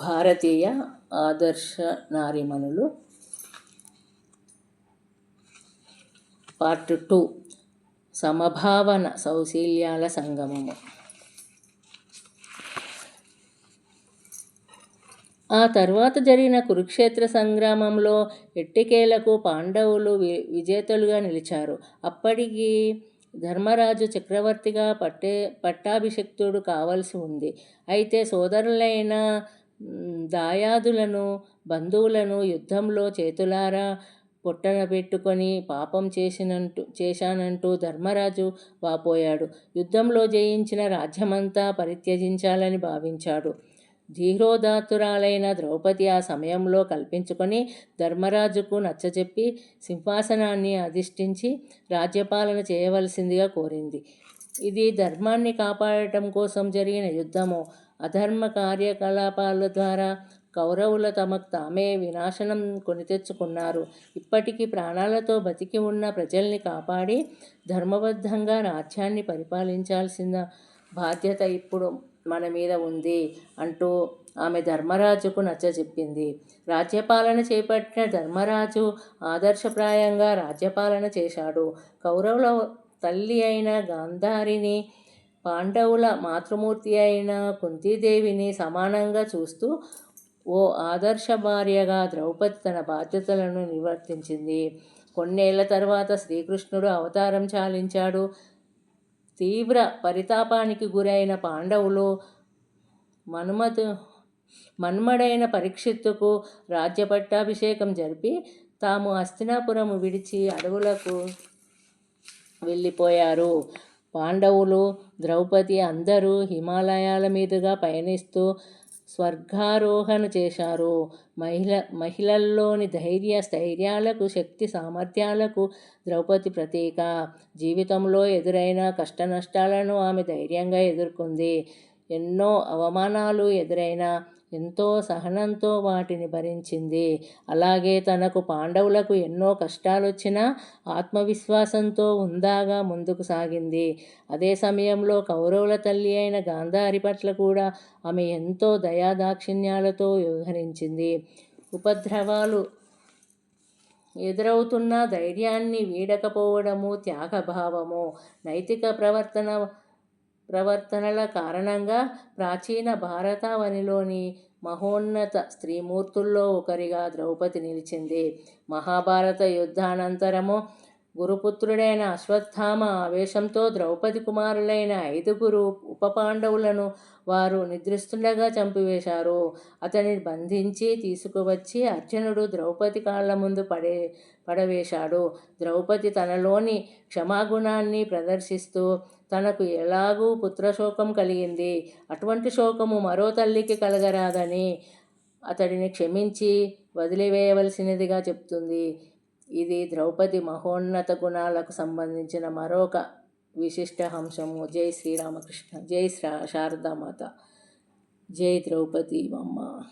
భారతీయ ఆదర్శ నారిమణులు. Part two. సమభావన సౌశీల్యాల సంగమము. ఆ తర్వాత జరిగిన కురుక్షేత్ర సంగ్రామంలో ఎట్టికేలకు పాండవులు వి విజేతలుగా నిలిచారు. అప్పటికి ధర్మరాజు చక్రవర్తిగా పట్టే పట్టాభిషిక్తుడు కావలసి ఉంది. అయితే సోదరులైన దాయాదులను బంధువులను యుద్ధంలో చేతులారా పొట్టన పెట్టుకొని పాపం చేసినంటూ చేశానంటూ ధర్మరాజు వాపోయాడు. యుద్ధంలో జయించిన రాజ్యమంతా పరిత్యజించాలని భావించాడు. ధీరోదాతురాలైన ద్రౌపది ఆ సమయంలో కల్పించుకొని ధర్మరాజుకు నచ్చజెప్పి సింహాసనాన్ని అధిష్ఠించి రాజ్యపాలన చేయవలసిందిగా కోరింది. ఇది ధర్మాన్ని కాపాడటం కోసం జరిగిన యుద్ధము అధర్మ కార్యకలాపాల ద్వారా కౌరవుల తమకు తామే వినాశనం కొని తెచ్చుకున్నారు. ఇప్పటికీ ప్రాణాలతో బతికి ఉన్న ప్రజల్ని కాపాడి ధర్మబద్ధంగా రాజ్యాన్ని పరిపాలించాల్సిన బాధ్యత ఇప్పుడు మన మీద ఉంది అంటూ ఆమె ధర్మరాజుకు నచ్చజెప్పింది రాజ్యపాలన చేపట్టిన ధర్మరాజు ఆదర్శప్రాయంగా రాజ్యపాలన చేశాడు. కౌరవుల తల్లి అయిన గాంధారిని పాండవుల మాతృమూర్తి అయిన కుంతీదేవిని సమానంగా చూస్తూ ఓ ఆదర్శ భార్యగా ద్రౌపది తన బాధ్యతలను నివర్తించింది. కొన్నేళ్ళ తర్వాత శ్రీకృష్ణుడు అవతారం చాలించాడు. తీవ్ర పరితాపానికి గురైన పాండవులు మన్మధు మన్మడైన పరీక్షిత్తుకు రాజ్య పట్టాభిషేకం జరిపి తాము హస్తినాపురము విడిచి అడవులకు వెళ్ళిపోయారు. పాండవులు ద్రౌపది అందరూ హిమాలయాల మీదుగా పయనిస్తూ స్వర్గారోహణ చేశారు. మహిళ మహిళల్లోని ధైర్య స్థైర్యాలకు శక్తి సామర్థ్యాలకు ద్రౌపది ప్రతీక. జీవితంలో ఎదురైన కష్ట నష్టాలను ఆమె ధైర్యంగా ఎదుర్కొంది. ఎన్నో అవమానాలు ఎదురైనా ఎంతో సహనంతో వాటిని భరించింది. అలాగే తనకు పాండవులకు ఎన్నో కష్టాలొచ్చినా ఆత్మవిశ్వాసంతో ఉందాగా ముందుకు సాగింది. అదే సమయంలో కౌరవుల తల్లి అయిన గాంధారి పట్ల కూడా ఆమె ఎంతో దయాదాక్షిణ్యాలతో వ్యవహరించింది. ఉపద్రవాలు ఎదురవుతున్న ధైర్యాన్ని వీడకపోవడము త్యాగభావము. నైతిక ప్రవర్తన ప్రవర్తనల కారణంగా ప్రాచీన భారతావనిలోని మహోన్నత స్త్రీమూర్తుల్లో ఒకరిగా ద్రౌపది నిలిచింది. మహాభారత యుద్ధానంతరము గురుపుత్రుడైన అశ్వత్థామ ఆవేశంతో ద్రౌపది కుమారులైన ఐదుగురు ఉపపాండవులను వారు నిద్రిస్తుండగా చంపివేశారు. అతని బంధించి తీసుకువచ్చి అర్జునుడు ద్రౌపది కాళ్ళ ముందు పడే పడవేశాడు. ద్రౌపది తనలోని క్షమాగుణాన్ని ప్రదర్శిస్తూ తనకు ఎలాగూ పుత్రశోకం కలిగింది. అటువంటి శోకము మరో తల్లికి కలగరాదని అతడిని క్షమించి వదిలివేయవలసినదిగా చెప్తుంది. ఇది ద్రౌపది మహోన్నత గుణాలకు సంబంధించిన మరొక విశిష్ట అంశము. జై శ్రీరామకృష్ణ. జై శారదామాత. జై ద్రౌపది అమ్మ